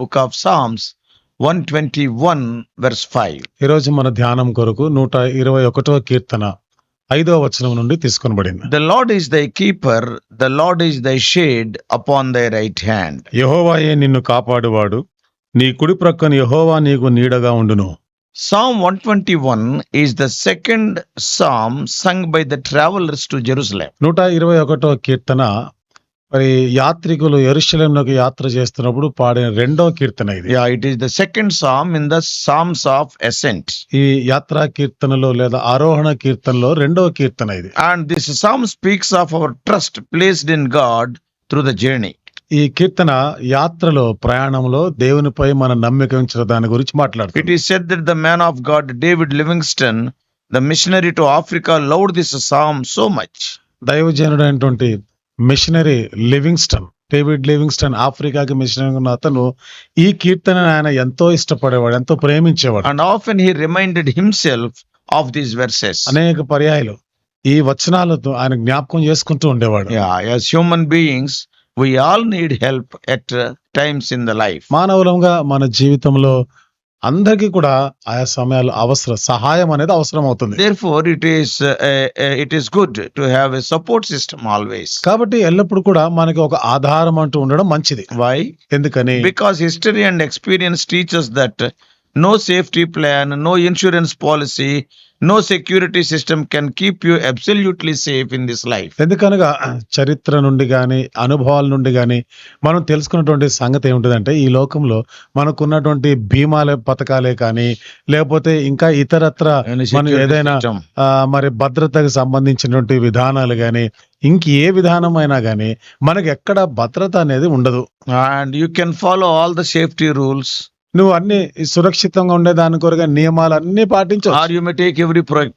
Book of psalms one twenty one verse five. ఈరోజు మన ధ్యానం కొరకు నూట ఇరవై ఒకటో కీర్తన ఐదో వచనం నుండి తీసుకునబడింది. The Lord is thy keeper the Lord is thy shade upon thy right hand యహోవాయే నిన్ను కాపాడువాడు నీ కుడి ప్రక్కన యహోవా నీకు నీడగా ఉండును. Psalm one twenty one is the second psalm sung by the travellers to Jerusalem నూట ఇరవై ఒకటో కీర్తన మరి యాత్రికులు ఎరుశలంలోకి యాత్ర చేస్తున్నప్పుడు పాడిన రెండో కీర్తన ఇది. It is the second psalm in the psalms of ascent ఈ యాత్రా కీర్తనలో లేదా ఆరోహణ కీర్తనలో రెండో కీర్తన ఇది. And this psalm speaks of our trust placed in God through the journey ఈ కీర్తన యాత్రలో ప్రయాణంలో దేవునిపై మన నమ్మిక దాని గురించి మాట్లాడు it is said that the man of God David Livingstone the missionary to Africa loved this psalm so much దైవజనుడు మిషనరీ లివింగ్స్టన్ డేవిడ్ లివింగ్స్టన్ ఆఫ్రికాకి మిషనరీ ఉన్న అతను ఈ కీర్తన ఆయన ఎంతో ఇష్టపడేవాడు ఎంతో ప్రేమించేవాడు And often he reminded himself of these verses. అనేక పర్యాయాలు ఈ వచనాలతో ఆయన జ్ఞాపకం చేసుకుంటూ ఉండేవాడు human beings, we all need help at uh, times in the life. మానవులంగా మన జీవితంలో అందరికి కూడా ఆయా సమయాలు అవసరం సహాయం అనేది అవసరం అవుతుంది it is it is good to have a support system always కాబట్టి ఎల్లప్పుడు కూడా మనకి ఒక ఆధారం అంటూ ఉండడం మంచిది. వై ఎందుకని? Because history and experience teachers that no safety plan no insurance policy no security system can keep you absolutely safe in this life. ఎందుకనగా చరిత్ర నుండి గాని అనుభవాల నుండి గాని మనం తెలుసుకున్నటువంటి సంగతి ఏమిటంటే ఈ లోకంలో మనకున్నటువంటి బీమాల పథకాలే కానీ లేకపోతే ఇంకా ఇతరత్ర మనం ఏదైనా మరి భద్రతకు సంబంధించినటువంటి విధానాలు గాని ఇంక ఏ విధానమైనా గాని మనకి ఎక్కడ భద్రత అనేది ఉండదు. And you can follow all the safety rules, నువ్వు అన్ని సురక్షితంగా ఉండే దాని కొరగా నియమాలు అన్ని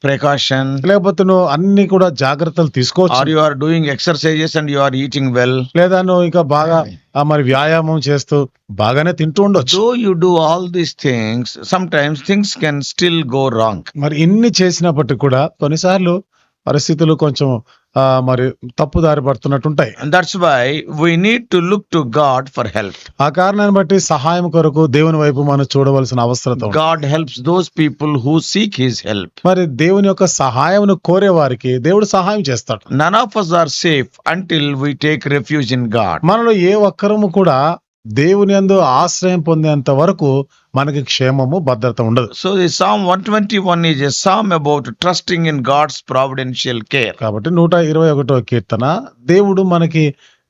ప్రికాషన్ లేకపోతే నువ్వు అన్ని కూడా జాగ్రత్తలు తీసుకోవచ్చుయింగ్ ఎక్సర్సైజెస్ అండ్ యు ఆర్ తీసుకోవచ్చుంగ్ వెల్ లేదా నువ్వు ఇంకా బాగా మరి వ్యాయామం చేస్తూ బాగానే తింటూ ఉండొచ్చు. You do all these things sometimes things can still go wrong మరి ఇన్ని చేసినప్పటికి కూడా కొన్నిసార్లు పరిస్థితులు కొంచెం మరి తప్పు దారి పడుతున్నట్టు ఉంటాయి that's why we need to look to God for help ఆ కారణాన్ని బట్టి సహాయం కొరకు దేవుని వైపు మనం చూడవలసిన అవసరం God helps those people who seek his help మరి దేవుని యొక్క సహాయం కోరే వారికి దేవుడు సహాయం చేస్తాడు. None of us are safe until we take refuge in God మనలో ఏ ఒక్కరము కూడా దేవుని అందు ఆశ్రయం పొందేంత వరకు మనకి క్షేమము భద్రత ఉండదు. సో ఈ psalm one twenty one is a psalm about trusting in God's providential care కాబట్టి నూట ఇరవై ఒకటో కీర్తన దేవుడు మనకి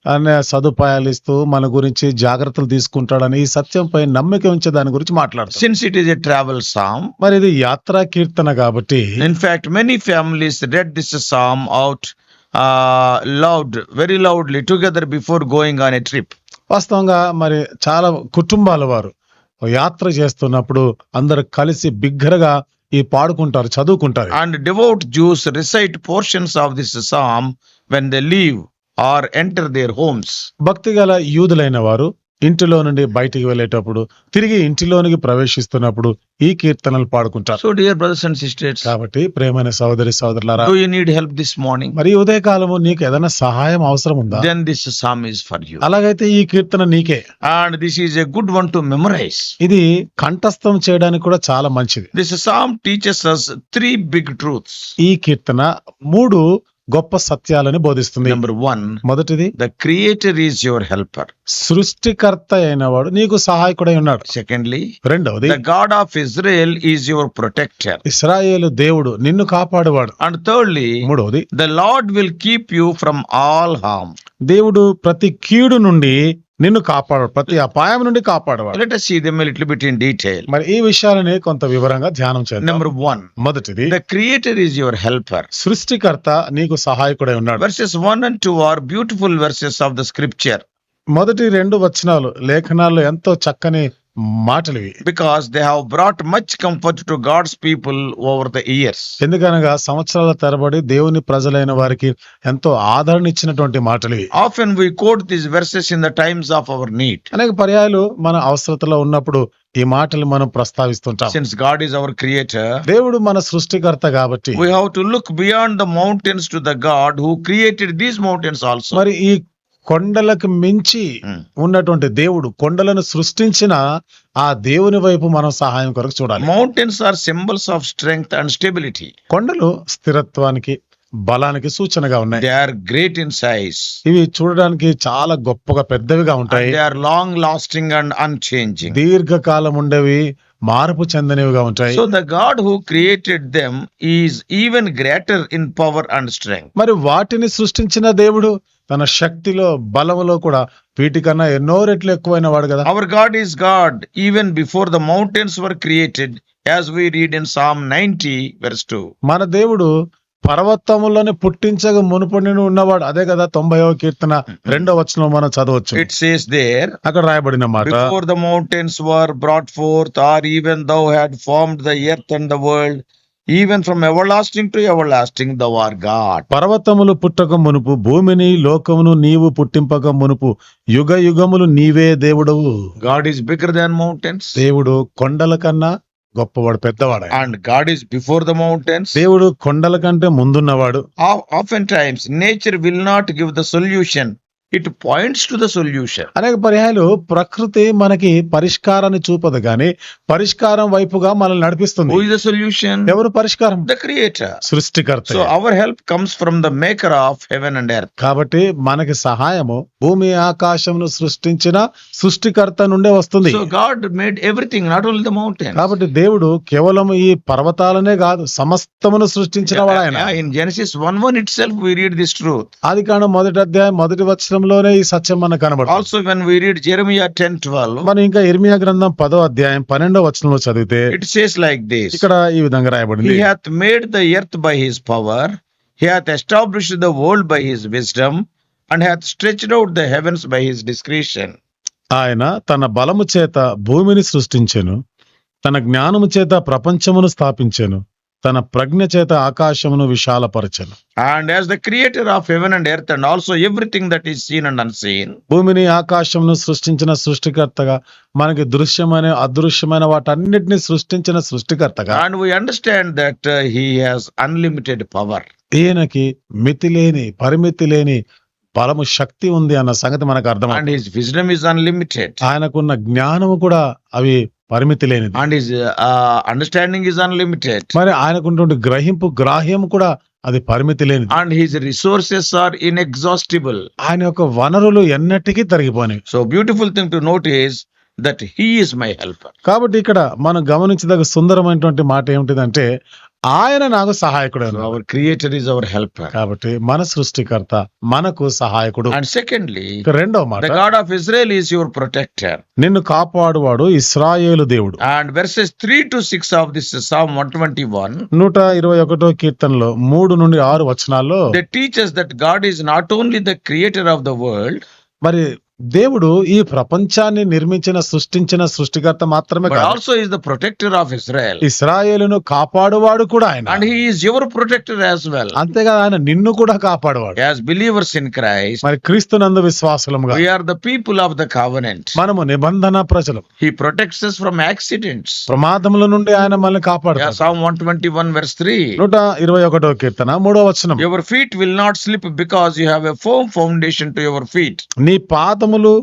అనే సదుపాయాలు ఇస్తూ మన గురించి జాగ్రత్తలు తీసుకుంటాడని ఈ సత్యం పై నమ్మిక ఉంచే దాని గురించి మాట్లాడు since it is a travel psalm మరి ఇది యాత్ర కీర్తన కాబట్టి in fact many families read this psalm out loud very loudly together before going on a trip వాస్తవంగా మరి చాలా కుటుంబాల వారు యాత్ర చేస్తున్నప్పుడు అందరు కలిసి బిగ్గరగా ఈ పాడుకుంటారు చదువుకుంటారు. And devout Jews recite portions of this psalm when they leave or enter their homes భక్తిగల యూదులైన వారు ఇంటిలో నుండి బయటికి వెళ్ళేటప్పుడు తిరిగి ఇంటిలోనికి ప్రవేశిస్తున్నప్పుడు ఈ కీర్తనలు పాడుకుంటారు. సో డియర్ బ్రదర్స్ అండ్ కాబట్టి ప్రేమైన సోదరి సోదరులారా do need help this morning మరి ఉదయ కాలము నీకు ఏదైనా సహాయం అవసరం ఉందా? Then this psalm is for you అలాగైతే ఈ కీర్తన నీకే. And this is a good one to memorise ఇది కంఠస్థం చేయడానికి కూడా చాలా మంచిది. This psalm teachers three big truths ఈ కీర్తన మూడు గొప్ప సత్యాలని బోధిస్తుంది. నెంబర్ వన్ మొదటిది the Creator is your helper సృష్టికర్త అయిన వాడు నీకు సహాయకుడై ఉన్నాడు. సెకండ్లీ రెండవది God of Israel is your protector Israel దేవుడు నిన్ను కాపాడువాడు. అండ్ థర్డ్లీ మూడవది the Lord will keep you from all harm దేవుడు ప్రతి కీడు నుండి నిన్ను కాపాడు ప్రతి అపాయం నుండి కాపాడవాడు. బిట్వీన్ డీటెయిల్ మరి ఈ విషయాలని కొంత వివరంగా ధ్యానం చేయాలి నెంబర్ వన్ మొదటిది the Creator is your helper సృష్టికర్త నీకు సహాయకుడే ఉన్నాడు. Verses one and two are beautiful verses of the scripture మొదటి రెండు వచనాలు లేఖనాల్లో ఎంతో చక్కని మాటలు ఇవి because they have brought much comfort to God's people over the years. ఎందుకనగా సంవత్సరాల తరబడి దేవుని ప్రజలైన వారికి ఎంతో ఆదరణ ఇచ్చినటువంటి మాటలు ఇవి Often we quote these verses in the times of our need. అనేక పర్యాయాలు మన అవసరతలో ఉన్నప్పుడు ఈ మాటలు మనం ప్రస్తావిస్తుంటాం Since God is our creator, దేవుడు మన సృష్టికర్త కాబట్టి we have to look beyond the mountains to the God who created these mountains also. మరి ఈ కొండలకు మించి ఉన్నటువంటి దేవుడు కొండలను సృష్టించిన ఆ దేవుని వైపు మనం సహాయం కొరకు చూడాలి. Mountains are symbols of strength and stability కొండలు స్థిరత్వానికి బలానికి సూచనగా ఉన్నాయి. They are great in size ఇవి చూడడానికి చాలా గొప్పగా పెద్దవిగా ఉంటాయి. Are long lasting and unchange దీర్ఘకాలం ఉండేవి మార్పు చెందనివిగా ఉంటాయి. So the God who created them is even greater in power and strength మరి వాటిని సృష్టించిన దేవుడు తన శక్తిలో బలంలో కూడా వీటికన్నా ఎన్నో రెట్లు ఎక్కువైన వాడు కదా. Our God is God even before the mountains were created as we read in psalm ninety verse two మన దేవుడు పర్వతములోనే పుట్టించగ మునుపడిని ఉన్నవాడు. అదే కదా తొంభైవ కీర్తన రెండో వచనం మనం చదవచ్చు. ఇట్ సేస్ దేర్ అక్కడ రాయబడిన మాట before the mountains were brought forth or even thou had form the earth and the world even from everlasting to everlasting, thou art God. పర్వతములు పుట్టక మునుపు భూమిని లోకమును నీవు పుట్టింపక మునుపు యుగ యుగములు నీవే దేవుడవు God is bigger than mountains, దేవుడు కొండల కన్నా గొప్పవాడు పెద్దవాడు ఆయన. and God is before the mountains. దేవుడు కొండల కంటే ముందున్నవాడు O- Oftentimes, nature will not give the solution, it points to the solution. అనేక పర్యాయాలు ప్రకృతి మనకి పరిష్కారాన్ని చూపదు కానీ పరిష్కారం వైపుగా మనల్ని నడిపిస్తుంది. ద సొల్యూషన్ ఎవరు పరిష్కారం? ద క్రియేటర్ సృష్టికర్త so our help comes from the maker of heaven and earth కాబట్టి మనకి సహాయము భూమి ఆకాశం ను సృష్టించిన సృష్టికర్త నుండే వస్తుంది. God made everything not only the mountain కాబట్టి దేవుడు కేవలం ఈ పర్వతాలనే కాదు సమస్తమును సృష్టించిన వాడు ఆయన. In Genesis one one itself we read this truth ఆది కాను మొదటి అధ్యాయం మొదటి వచ్చిన గ్రంథంలోనే ఈ సత్యం మనకు కనబడు టెన్ ట్వెల్వ్ మనం ఇంకా ఇర్మియా గ్రంథం పదో అధ్యాయం పన్నెండో వచనంలో చదివితే ఇట్ సేస్ లైక్ దిస్ ఇక్కడ ఈ విధంగా రాయబడింది. Made the earth by his power he hath establish the world by his wisdom and hath stretch out the heavens by his discretion ఆయన తన బలము చేత భూమిని సృష్టించెను తన జ్ఞానము చేత ప్రపంచమును స్థాపించెను తన ప్రజ్ఞ చేత ఆకాశమును విశాలపరచను. And as the creator of heaven and earth and also everything that is seen and unseen భూమిని ఆకాశంను సృష్టించిన సృష్టికర్తగా మనకి దృశ్యమైన అదృశ్యమైన వాటన్నిటిని సృష్టించిన సృష్టికర్తగా and we understand that he has unlimited power ఈయనకి మితి లేని పరిమితి లేని బలము శక్తి ఉంది అన్న సంగతి మనకు అర్థం అండ్ హిస్ ఇస్ అన్లిమిటెడ్ ఆయనకున్న జ్ఞానము కూడా అవి పరిమితి లేని and his understanding is unlimited మరి ఆయనకు గ్రహింపు గ్రాహ్యం కూడా అది పరిమితి లేని and his resources are in inexhaustible ఆయన యొక్క వనరులు ఎన్నటికీ తరిగిపోయినాయి so beautiful thing to notice that he my help కాబట్టి ఇక్కడ మనం గమనించదగ్గ సుందరమైనటువంటి మాట ఏమిటిదంటే ఆయన నాకు సహాయకుడు our Creator is our help కాబట్టి మన సృష్టికర్త మనకు సహాయకుడు. అండ్ సెకండ్లీ రెండో మాట God of Israel is your protector నిన్ను కాపాడువాడు ఇస్రాయేల్ దేవుడు. And verses three to six of this psalm 121 121 కీర్తనలో మూడు నుండి ఆరు వచనాల్లో the teachers that God is not only the Creator of the world మరి దేవుడు ఈ ప్రపంచాన్ని నిర్మించిన సృష్టించిన సృష్టికర్త మాత్రమే also is the protector of Israel ఇస్రాయేల్ను కాపాడువాడు కూడా ఆయన. And he is your protector as well అంతే కదా ఆయన నిన్ను కూడా కాపాడువాడు. యాజ్ బిలీవర్స్ ఇన్ క్రైస్ట్ మరి క్రీస్తు నందు విశ్వాసులముగా. We are the people of the covenant మనము నిబంధన ప్రజలు. He protects us from accidents ప్రమాదముల నుండి ఆయన మనల్ని కాపాడుతాడు. సామ్ 121 వెర్స్ 3 121 వ కీర్తన మూడో వచనం. Your feet will not slip because you have a firm foundation to your feet నీ పాద దంతములు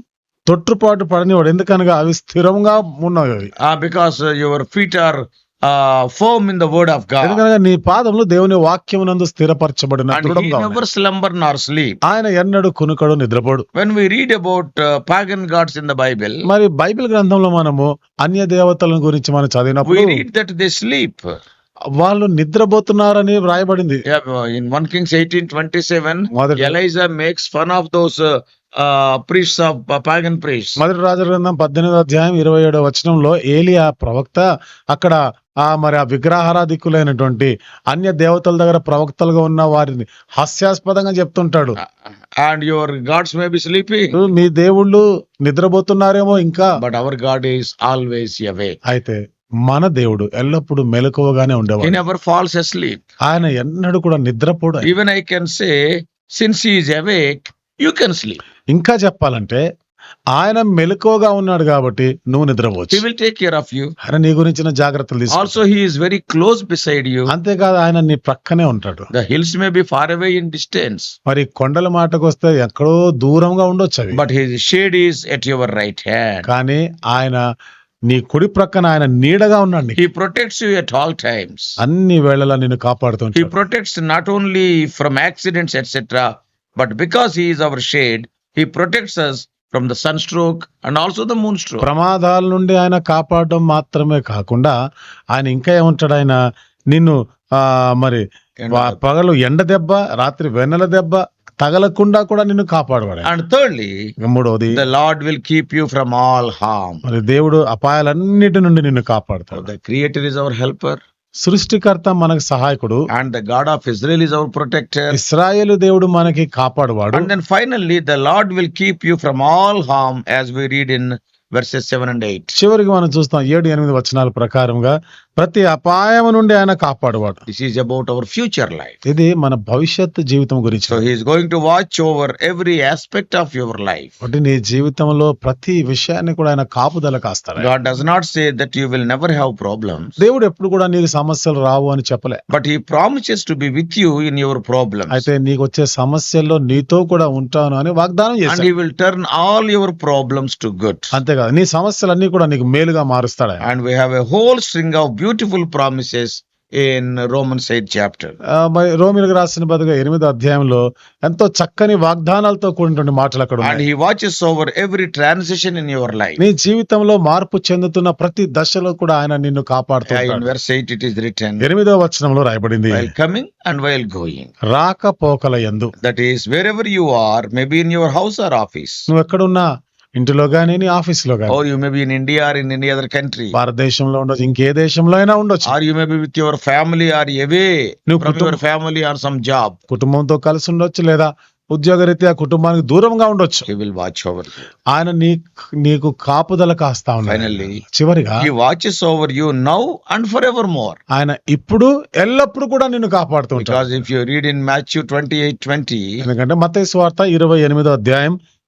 తొట్టుపాటు పడని ఎందుకనగా అవి స్థిరంగా ఉన్నాయి because your feet are firm in the word of God నీ పాదములు దేవుని వాక్యం నందు స్థిరపరచబడిన ఆయన ఎన్నడు కొనుకడు నిద్రపోడు. When we read about pagan gods in the Bible మరి బైబిల్ గ్రంథంలో మనము అన్య దేవతలను గురించి మనం చదివినప్పుడు స్లీప్ వాళ్ళు నిద్రపోతున్నారని వ్రాయబడింది. In one Kings eighteen twenty seven Elijah makes fun of those uh, pagan priests. మొదటి రాజు గ్రంథం పద్దెనిమిదో అధ్యాయం ఇరవై ఏడో వచనంలో ఏలియా ప్రవక్త అక్కడ ఆ మరి ఆ విగ్రహారాధికులైనటువంటి అన్య దేవతల దగ్గర ప్రవక్తలుగా ఉన్న వారిని హాస్యాస్పదంగా చెప్తుంటాడు and your gods may be sleeping, మీ దేవుళ్ళు నిద్రపోతున్నారేమో ఇంకా but our God is always awake. అయితే మన దేవుడు ఎల్లప్పుడూ మెలకువగానే ఉండేవాడు never falls asleep. ఆయన ఎన్నడూ కూడా నిద్రపోడు Even I can say, since he is you can sleep ఇంకా చెప్పాలంటే ఆయన మెలకువగా ఉన్నాడు కాబట్టి నువ్వు నిద్రపోవచ్చు. Will take care of you ఆయన నీ గురించిన జాగ్రత్తలు తీసుకో. Also he is very close beside you అంతే కాదు ఆయన నీ ప్రక్కనే ఉంటాడు. The hills may be far away in distance మరి కొండల మాటకు వస్తే ఎక్కడో దూరంగా ఉండొచ్చు అవి. But his shade is at your right hand కానీ ఆయన నీ కుడి ప్రక్కన ఆయన నీడగా ఉన్నాడు he protects you at all times అన్ని వేళలా నిన్ను కాపాడుతుంటాడు he protects not only from accidents etcetera but because he is our shade he protects us from the sunstroke and also the moon stroke ప్రమాదాల నుండి ఆయన కాపాడడం మాత్రమే కాకుండా ఆయన ఇంకా ఏమంటాడు ఆయన? నిన్ను మరి పగలు ఎండ దెబ్బ రాత్రి వెన్నెల దెబ్బ తగలకుండా కూడా నిన్ను కాపాడవాడు అండ్ థర్డ్లీ మూడవది the Lord will keep you from all harm మరి దేవుడు అపాయాలన్నిటి నుండి నిన్ను కాపాడుతాడు. The Creator is our helper సృష్టికర్త మనకు సహాయకుడు and the God of Israel is our protector. ఇస్రాయేలు దేవుడు మనకి కాపాడువాడు And then finally, the Lord will keep you from all harm, as we read in verses seven and eight చివరికి మనం చూస్తాం ఏడు ఎనిమిది వచనాల ప్రకారంగా ప్రతి అపాయం నుండి ఆయన కాపాడువాడు. This is about our future life ఇది మన భవిష్యత్ జీవితం గురించి. So he's going to watch over every aspect of your life అంటే నీ జీవితంలో ప్రతి విషయాన్ని కూడా ఆయన కాపుదల కాస్తారు God does not say that you will never have problem దేవుడు ఎప్పుడు కూడా నీకు సమస్యలు రావు అని చెప్పలే. But he promises to be with you in your problem అయితే నీకు వచ్చే సమస్యల్లో నీతో కూడా ఉంటాను అని వాగ్దానం చేశాడు. And he will turn all your problems to good అంతే కాదు. నీ సమస్యలన్నీ కూడా నీకు మేలుగా మారుస్తాడు? And we have a whole string of beautiful promises in Roman side chapter మరి రోమిలకు రాసిన బదుగా ఎనిమిది అధ్యాయంలో ఎంతో చక్కని వాగ్దానాలతో కూడినటువంటి మాటలు అక్కడ and he watches over every transition in your life నీ జీవితంలో మార్పు చెందుతున్న ప్రతి దశలో కూడా ఆయన నిన్ను కాపాడుతాడు verse eight it is written ఎనిమిదో వచనంలో రాయబడింది while coming and while going రాకపోకల ఎందు that is wherever you are maybe in your house or office నువ్వు ఎక్కడున్నా ఇంటిలో గానీ ఆఫీస్లో గానీ. అదర్ కంట్రీ భారతదేశంలో ఉండొచ్చు ఇంకే దేశంలో అయినా ఉండొచ్చు. Or you may be with your family or away your family or some job కుటుంబంతో కలిసి ఉండొచ్చు లేదా ఉద్యోగ ఉద్యోగరీత్యా కుటుంబానికి దూరంగా ఉండొచ్చు. విల్ వాచ్ ఓవర్ ఆయన నీ నీకు కాపుదల కాస్తా ఉన్నాయి చివరిగా he watches over you now and forever more ఆయన ఇప్పుడు ఎల్లప్పుడు కూడా నిన్ను కాపాడుతూ ఉంటాడు. Because if you read in Matthew 28:20 ఎందుకంటే మత్తయి సువార్త 28వ అధ్యాయం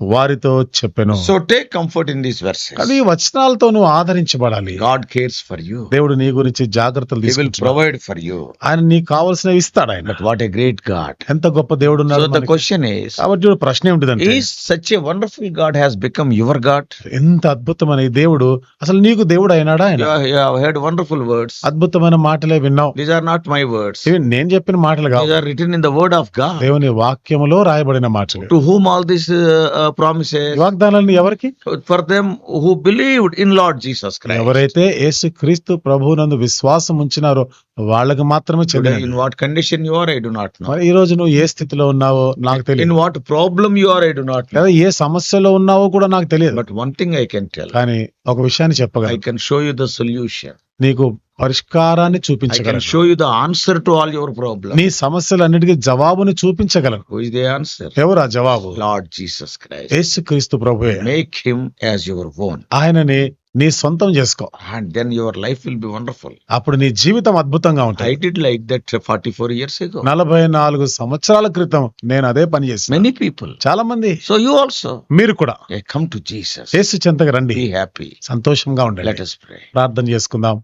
వారితో చెప్పను. So take comfort in this verse ఈ వచనాలతో నువ్వు ఆదరించబడాలి. గాడ్ కేర్స్ ఫర్ యూ దేవుడు నీ గురించి జాగ్రత్తలు ప్రొవైడ్ ఫర్ యూ ఆయన నీకు కావాల్సినవి ఇస్తాడు ఆయన. వాట్ ఏ గ్రేట్ గాడ్ ఎంత గొప్ప దేవుడు ఉన్నాడు క్వశ్చన్ ఇస్ అవర్ జోడు ప్రశ్న ఏంటంటే such a wonderful God has become your God ఎంత అద్భుతమైన ఈ దేవుడు అసలు నీకు దేవుడు అయినాడా హెడ్ వండర్ఫుల్ వర్డ్స్ అద్భుతమైన మాటలే విన్నావు. These are not my words నేను చెప్పిన మాటలు కావు. These in the word of God దేవుని వాక్యంలో రాయబడిన మాటలు. To whom all this promises వాగ్దానాలను ఎవరికి? For them who believed in Lord Jesus Christ ఎవరైతే యేసు క్రీస్తు విశ్వాసం ఉంచినారో వాళ్ళకి మాత్రమే చెల్లింది in what condition you are I do ఈ రోజు నువ్వు ఏ స్థితిలో ఉన్నావో నాకు తెలియదు. In what problem you are I do not ఏ సమస్యలో ఉన్నావో కూడా నాకు తెలియదు. But one thing I can tell కానీ ఒక విషయాన్ని చెప్పగా I can show you the solution నీకు పరిష్కారాన్ని చూపించగలరు show you the answer to all your problem నీ సమస్యలన్నిటికి జవాబుని చూపించగలరు హూ ఇస్ ది ఎవరు ఆ జవాబు? లార్డ్ జీసస్ క్రైస్ట్ యేసుక్రీస్తు ప్రభువే. Make him as your own ఆయనని నీ సొంతం చేసుకో. And then your life will be wonderful అప్పుడు నీ జీవితం అద్భుతంగా ఉంటుంది. I did like that 44 years నలభై నాలుగు సంవత్సరాల క్రితం నేను అదే పని చేశాను. మెనీ పీపుల్ చాలా మంది సో యూ ఆల్సో మీరు కూడా. కమ్ టు జీసస్ యేసు చింతకి రండి. హ్యాపీ సంతోషంగా ఉండండి. లెట్ us ప్రార్థన చేసుకుందాం.